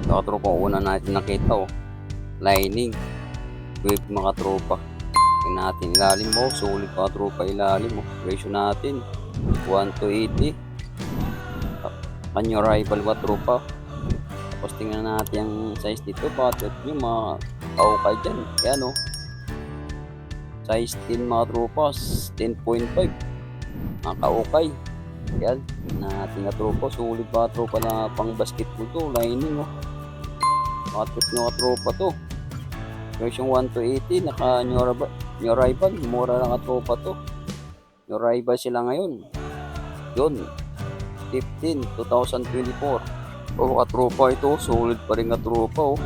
Ito katropa, una natin nakita oh. Lining. Wave mga tropa. Tingnan natin ilalim mo. Sulit mga tropa ilalim mo. Presyo natin. 1 to 80. Kanyo rival mga tropa. Tapos tingnan natin ang size dito. Bakit nyo mga kaukay dyan. Yan oh. Size 10 mga tropa. 10.5. Mga kaukay. Yan. Natin nga tropa. Sulit mga tropa na pang basketball to. Lining oh. Bakit nyo ka tropa to. Version 1 to 80. Naka new rival. Mura lang ka tropa to. New rival sila ngayon. Yun. 15, 2024. Oh, katropa ito. Solid pa rin katropa, oh.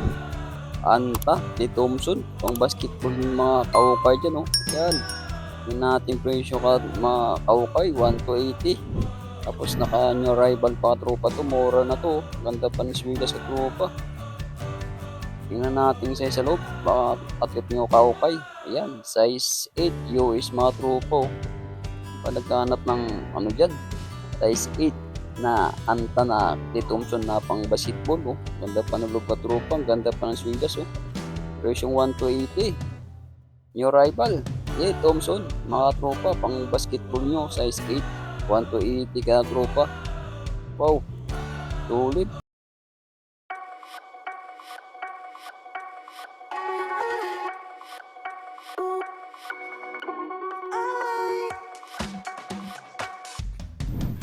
Anta, ni Thompson. Pang basketball ng mga kaukay dyan, oh. Yan. Yung natin presyo ka, mga kaukay, 1 to 80. Tapos naka new rival pa katropa to. Mura na to. Ganda pa ni Swida sa tropa. Tingnan natin sa sa loob. Baka atit nyo kaukay. Ayan, size 8 US mga tropa, oh. Pa naghanap ng ano dyan, size 8 na anta na ni Thompson na pang basketball oh. Ganda pa ng loob ang ganda pa ng swingas oh. Version 1 to 80. New rival. Yeah, Thompson, mga tropa, pang basketball nyo, size 8. 1 to 80 ka na tropa. Wow, tulid.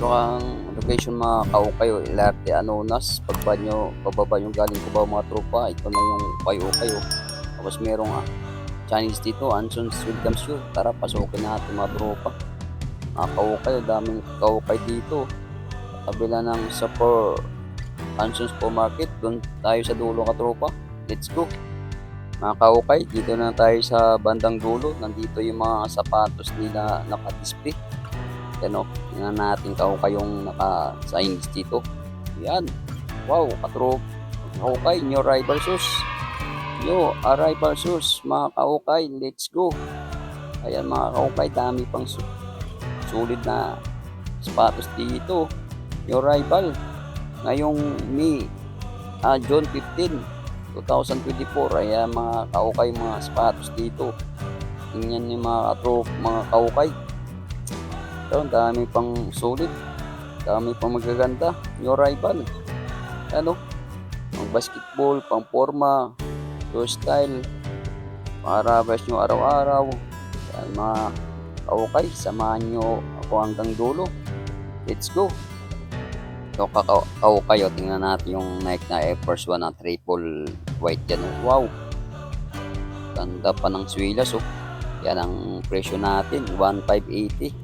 Ito ang location mga kaukayo, Ilarte, Anonas, pagba nyo, pababa nyo galing ko ba mga tropa, ito na yung kayo-kayo. Tapos merong ah, Chinese dito, Anson's Welcome Shoe. Tara, pasukin natin mga tropa. Mga kaukayo, daming kaukay dito. Kabila ng Sapor Anson's Po Market, doon tayo sa dulo ka tropa. Let's go! Mga kaukay, dito na tayo sa bandang dulo. Nandito yung mga sapatos nila naka-display. Yan o, tingnan natin kaukay yung naka-signs dito. Yan. Wow, katrop. Kaukay, new rival shoes. Yo, arrival shoes, mga kaukay, let's go. Ayan mga kaukay, dami pang su- sulit na sapatos dito. New rival. Ngayong May, ah, June 15, 2024. Ayan mga kaukay, mga sapatos dito. Tingnan yung mga katrop, mga kaukay. Ito, dami pang sulit. Dami pang magaganda. New rival. Ano? Pang basketball, pang forma, your style. Para-bas nyo araw-araw. Yan, mga kaukay, samahan nyo ako hanggang dulo. Let's go. Ito, kakao kaukay, o, tingnan natin yung Nike na Air Force 1 na triple white yan. oh. Wow. Ganda pa ng swilas, oh. Yan ang presyo natin, 1,580.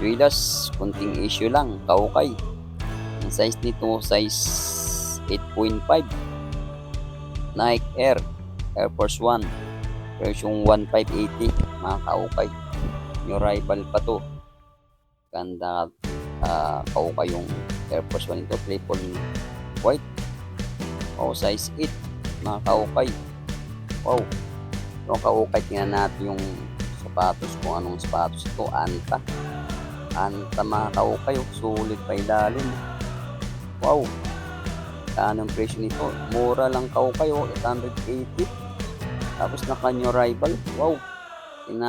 Swilas, kunting issue lang, kaukay. Ang size nito, size 8.5. Nike Air, Air Force 1. Version 1580, mga kaukay. New rival pa to. Ganda uh, kaukay yung Air Force 1 nito, triple white. O size 8, mga kaukay. Wow. Ito kaukay, tingnan natin yung sapatos, kung anong sapatos ito, Anta. Anta mga kaukay, oh. sulit pa ilalim. Wow. Saan ang presyo nito? Mura lang kaukay, oh. 880. Tapos naka new rival. Wow. Yung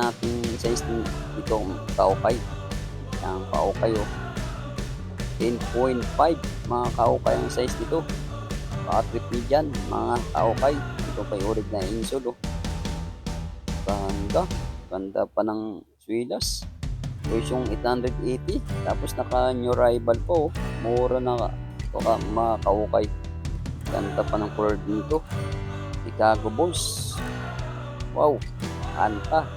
size ng dito, kaukay. Yan, kaukay, oh. 10.5 mga kaukay ang size nito. Nyo dyan, mga kaukay. Ito pa yung na insole, oh. Ganda. Ganda pa ng swilas. Version 880. Tapos naka new rival po. Mura na ito ka mga kaukay. Ganda pa ng color dito. Chicago Bulls. Wow. Anta.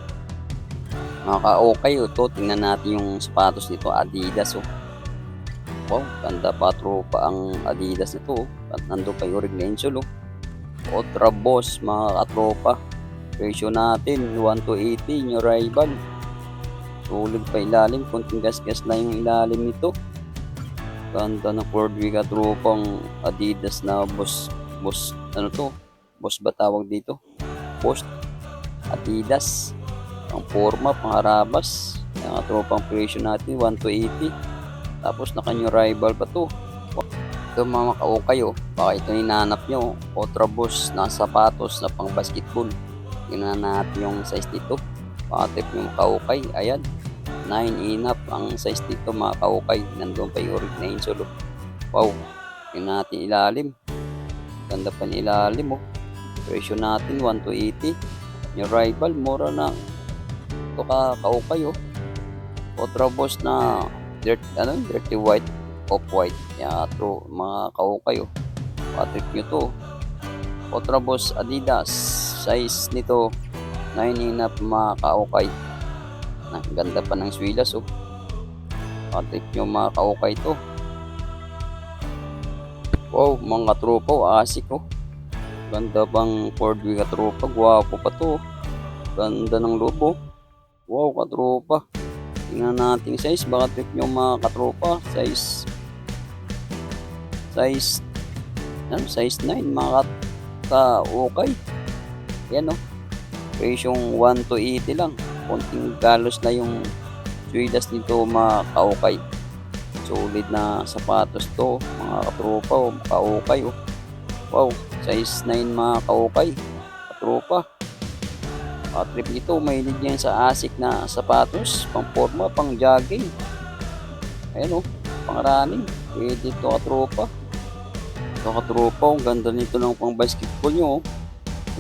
Mga kaukay. Ito, tingnan natin yung sapatos nito. Adidas. Oh. Wow. Ganda pa tropa ang Adidas nito. Oh. At nandun pa yung Orignensol. Oh. Ultra Boss mga katropa. Presyo natin 1 to 80 new rival. Sulit pa ilalim, konting gas-gas na yung ilalim nito. Ganda ng Ford Wika tropang Adidas na boss, boss, ano to? Boss ba tawag dito? Post Adidas. Ang forma, pangharabas. Yung tropang presyo natin, 1 to 80. Tapos naka new rival pa to. Ito mga kaukay oh. Baka ito hinahanap nyo. Ultraboost na sapatos na pang basketball. Tingnan natin yung size dito. Baka trip yung kaukay. Ayan. 9 inap ang size dito mga kaukay. Nandun pa yung rig na oh. Wow. Tingnan natin ilalim. Ganda pa ng ilalim oh. Presyo natin 1 to 80. Yung rival mura na. Ito ka kaukay oh. Ultraboost na dirt, ano, dirty white off-white. Yan, true, mga kaukay, oh. Patrick nyo to. Ultraboost Adidas. Size nito, 9 inap mga kaukay. Ang ganda pa ng swilas, oh. Patrick nyo mga kaukay to. Wow, mga tropa, oh. Asik, oh. Ganda bang Ford wheel katropa. Gwapo pa to. oh. Ganda ng loob, oh. Wow, katropa. Tingnan natin size. Baka trip nyo mga katropa. Size size ano, size 9 mga kat ka okay yan o presyong 1 to 80 lang konting galos na yung swidas nito mga kaukay solid na sapatos to mga katropa o kaukay o wow size 9 mga kaukay katropa at trip nito mahilig yan sa asik na sapatos pang forma pang jogging ayan o pang running pwede to katropa ito katropa, ang ganda nito ng pang basketball nyo. oh.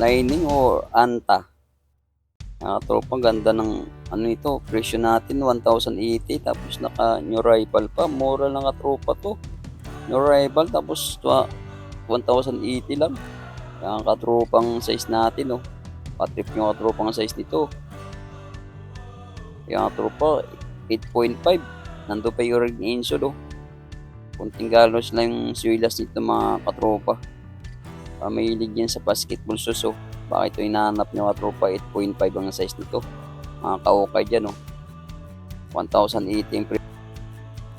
Lining or anta. Mga katropa, ang ganda ng ano ito, presyo natin 1,080 tapos naka new rival pa. Mura lang katropa to. New rival tapos twa- 1,080 lang. Yan katropang size natin oh. Patrip yung katropang size nito. Yan katropa, 8.5. Nando pa yung ring insole oh kunting galos lang yung swilas nito mga katropa. Mahilig yan sa basketball suso. Baka ito hinahanap nyo katropa, 8.5 ang size nito. Mga kaukay dyan, oh. 1,080 yung pre-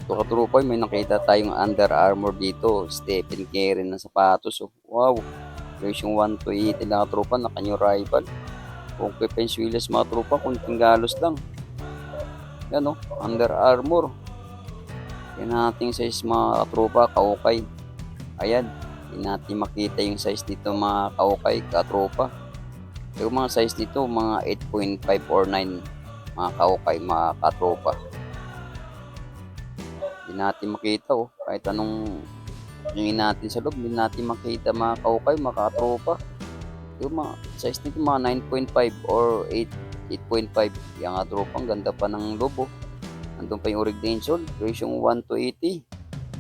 Ito katropa, may nakita tayong Under Armour dito. Stephen Curry na sapatos, oh. Wow! Version 1 to 80 lang katropa, naka new rival. Kung pa yung swilas mga tropa, kunting galos lang. Yan, oh. Under Armour. Yan nating size mga katropa, kaukay. Ayan, hindi natin makita yung size dito mga kaukay, katropa. Yung mga size dito, mga 8.5 or 9 mga kaukay, mga katropa. Hindi natin makita oh, kahit anong tingin natin sa loob, hindi natin makita mga kaukay, mga katropa. Yung mga size nito, mga 9.5 or 8, 8.5. Yung katropa, ang ganda pa ng loob oh. Nandun pa yung Orig presyong 1 to 80.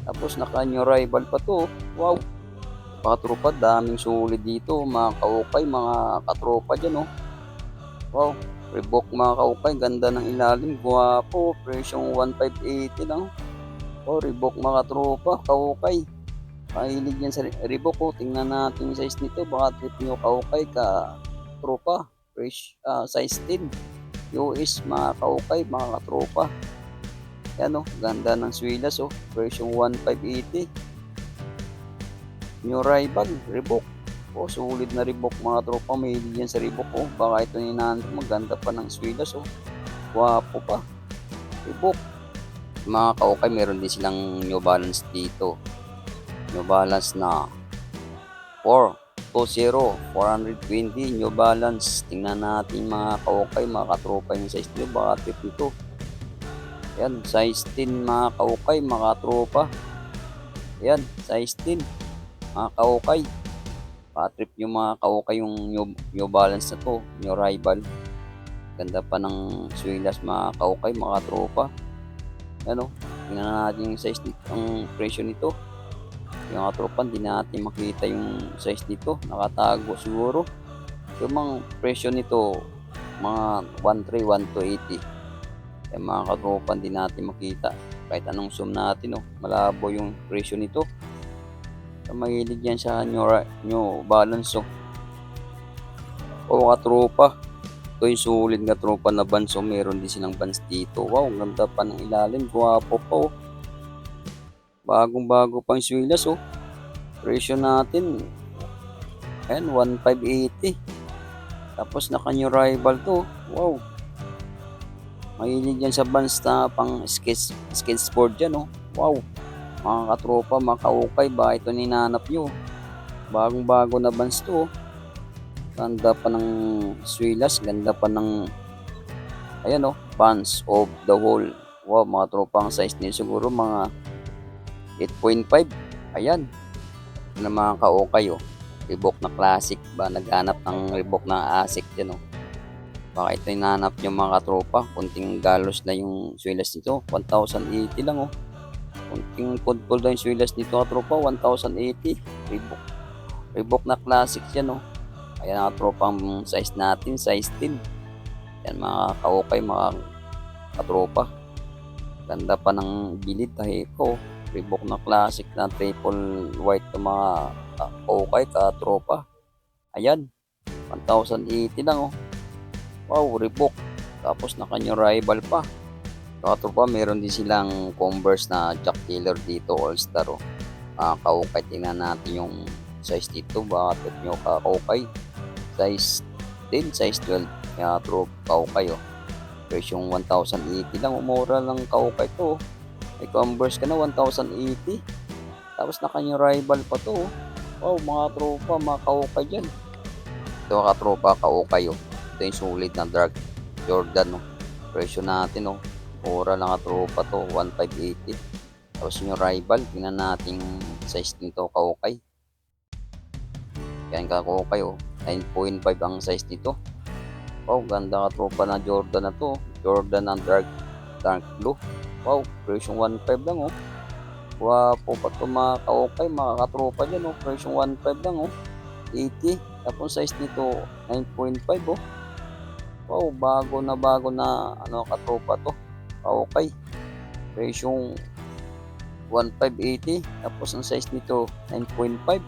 Tapos naka new rival pa to. Wow! Katropa, daming sulit dito. Mga kaukay, mga katropa dyan oh. Wow! Reebok mga kaukay, ganda ng ilalim. Guwapo, presyong 1580 lang. Oh, Reebok mga katropa, kaukay. Kahilig yan sa Reebok oh. Tingnan natin yung size nito. Baka trip nyo kaukay ka tropa. Fresh, ah, size 10. US mga kaukay, mga katropa. Yan oh, ganda ng swilas oh. Version 1580. New rival, Reebok. Oh, sulit na Reebok mga tropa. May yan sa Reebok oh. Baka ito ninahan maganda pa ng swilas oh. Wapo pa. Reebok. Mga kaukay, meron din silang New Balance dito. New Balance na 420, 420 New Balance. Tingnan natin mga kaukay, mga katropa yung size nyo. Baka trip nito. Yan, size 10 mga kaukay, mga tropa. Yan, size 10 mga kaukay. Patrip yung mga kaukay yung new, new balance na to, new rival. Ganda pa ng swilas mga kaukay, mga tropa. Yan o, tingnan natin yung size nito, ang presyo nito. Yung mga tropa, hindi natin makita yung size nito. Nakatago siguro. Yung mga presyo nito, mga 1.3, 1 Yung mga katropa, hindi natin makita. Kahit anong zoom natin, oh, malabo yung presyo nito. So, mahilig yan sa new, new balance, oh. O katropa, ito yung sulit na tropa na bands, oh. Meron din silang bands dito. Wow, ang ganda pa ng ilalim. Guwapo pa, oh. Bagong bago pang swilas, oh. Presyo natin, ayan, 1,580. Tapos naka new rival to, oh. wow. Mahilig yan sa bands na pang skate, skate sport dyan, oh. Wow. Mga katropa, mga kaukay, ba ito ninanap nyo? Bagong bago na bands to. Ganda pa ng swilas, ganda pa ng ayan oh, bands of the whole. Wow, mga tropa ang size niya siguro mga 8.5. Ayan. Na mga kaukay oh. Reebok na classic ba naghanap ng Reebok na ASIC yan oh. Baka ito yung nanap yung mga katropa. Kunting galos na yung swilas nito. 1,080 lang oh. Kunting podpol daw yung swilas nito katropa. 1,080. Reebok. Reebok na classics yan oh. Ayan ang katropa ang size natin. Size 10. Yan mga kaukay mga katropa. Ganda pa ng bilid tayo ko. Reebok na classic na triple white ng mga kaukay katropa. Ayan. 1,080 lang oh. Wow, Reebok. Tapos na kanyang rival pa. Katropa, meron din silang Converse na Jack Taylor dito, All-Star. Oh. Ah, kaukay, tingnan natin yung size dito. Baka trip nyo kaukay. Size 10, size 12. Kaya tropa, kaukay. Oh. Presyong 1,080 lang. Umura lang kaukay to. Oh. May Converse ka na, 1,080. Tapos na kanyang rival pa to. Oh. Wow, mga tropa, mga kaukay dyan. Ito katropa, kaukay. Oh. Ito yung sulit na dark Jordan. Oh. Presyo natin. Oh. Mura lang at tropa to, 1,580. Tapos yung rival, tingnan natin size nito, kaukay. Yan ka kaukay, oh. 9.5 ang size nito. Wow, ganda ka tropa na Jordan na to. Jordan ng dark, dark blue. Wow, presyong 1.5 lang, oh. Wapo pa to mga kaukay, mga katropa dyan, oh. Presyong 1.5 lang, oh. 80. Tapos size nito, 9.5, oh. Wow, bago na bago na ano katropa to. Okay. Presyong 1,580. Tapos ang size nito 9.5.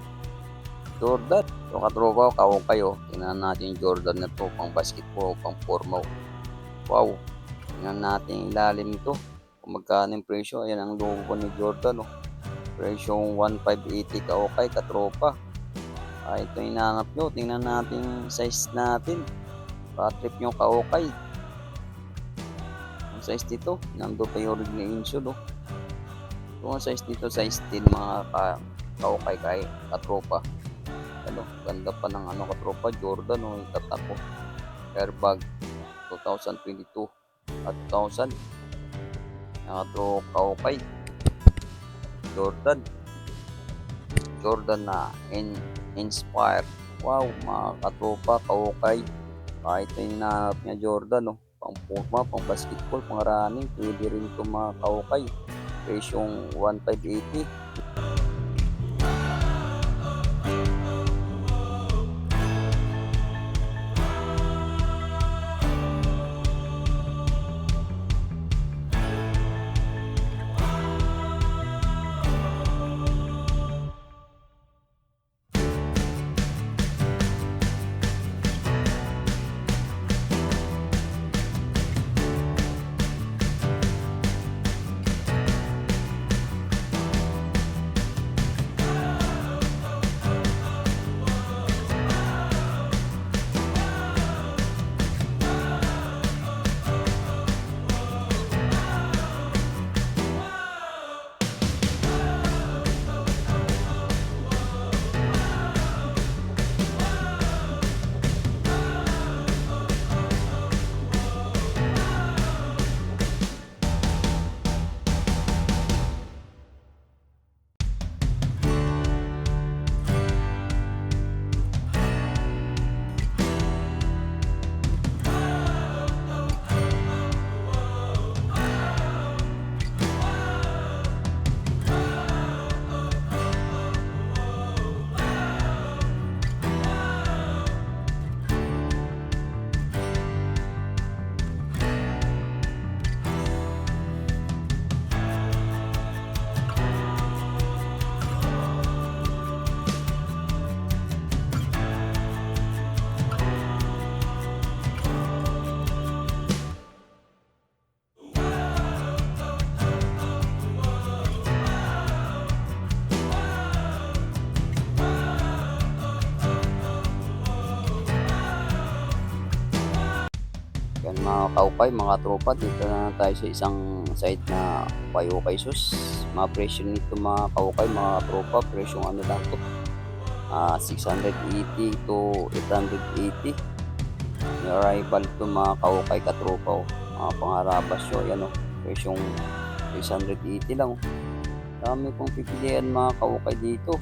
Jordan. So katropa, kawo kayo. Tingnan natin yung Jordan na to. Pang basketball, pang formal. Wow. Tingnan natin yung ilalim nito. Kung magkano yung presyo. Ayan ang logo ni Jordan. Oh. Presyong 1,580 ka okay, katropa. Ah, ito yung hinanap nyo. Tingnan natin size natin. Patrip nyo ka-okay. Size dito, nando pa yung rig na insure, oh. Ang size dito, size 10 mga ka ka-okay kay katropa. Ano, ganda pa ng ano katropa, Jordan, oh, yung tatak ko. Airbag 2022 at 2000. Nakatro ka-okay. Jordan. Jordan na in inspire. Wow, mga katropa, ka-okay kahit na hinahanap niya Jordan, no? Pang puma, pang basketball, pang running, pwede rin ito mga kaukay. Presyong 1,580. Kaukay, mga tropa, dito na tayo sa isang site na Ukay-Ukay Sus. Mga presyo nito mga kaukay, mga tropa, presyong ano lang to. Ah, 680 to 880. May arrival to mga kaukay katropa oh. Mga pangarabas yun, yan oh. Presyong 680 lang oh. Dami pong pipilian mga kaukay dito.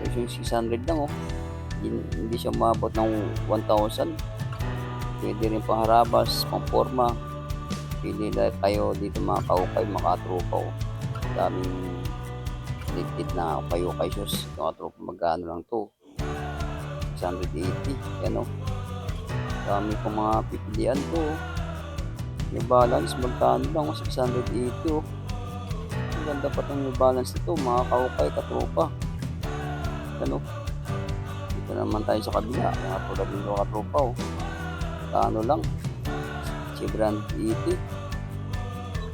Presyong 600 lang oh. Hin- Hindi siya umabot ng 1,000 pwede rin pangharabas, pangporma. Pili lang kayo dito mga kaukay, mga katropa. oh. Daming liquid na kayo-kay shoes. Mga tropa, magkano lang to? 680. Yan o. Dami pang mga pipilian to. oh. New Balance, magkano lang? oh, 680 oh. Ang ganda pa itong New Balance nito, mga kaukay, katropa. Yan o. Dito naman tayo sa kabila. Mga tulad nito katropa oh ano lang. Si brand 80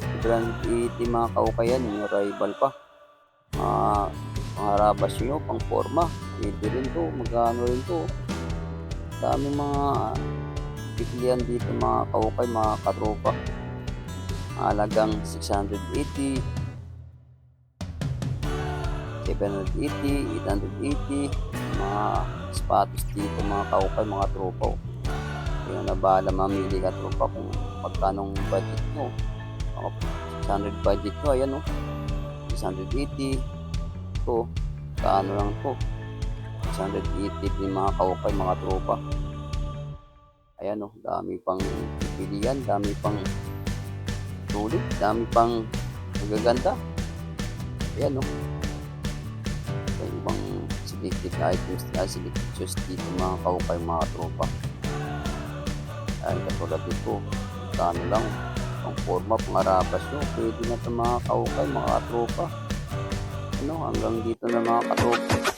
si brand 80 mga kaukayan yung rival pa. Mga pangarabas nyo pang forma pwede rin to magkano rin to. Dami mga pipilian dito mga kaukay mga katropa. Halagang 680 780 880 mga sapatos dito mga kaukay mga tropa oh. Kaya na bahala mamili ka tropa kung magkanong budget mo. Ako, 600 budget ko, ayan o. 680. Ito, kaano lang to. 680 din mga kaukay, mga tropa. Ayan o, dami pang pilihan, dami pang sulit, dami pang magaganda. Ayan o. Ito yung ibang selected items, ah, selected shoes dito mga kaukay, mga tropa. Ay, katulad dito. Kano lang. Ang forma, pangarabas nyo. Pwede na ito mga kaukay, mga tropa. Ano, hanggang dito na mga katropa.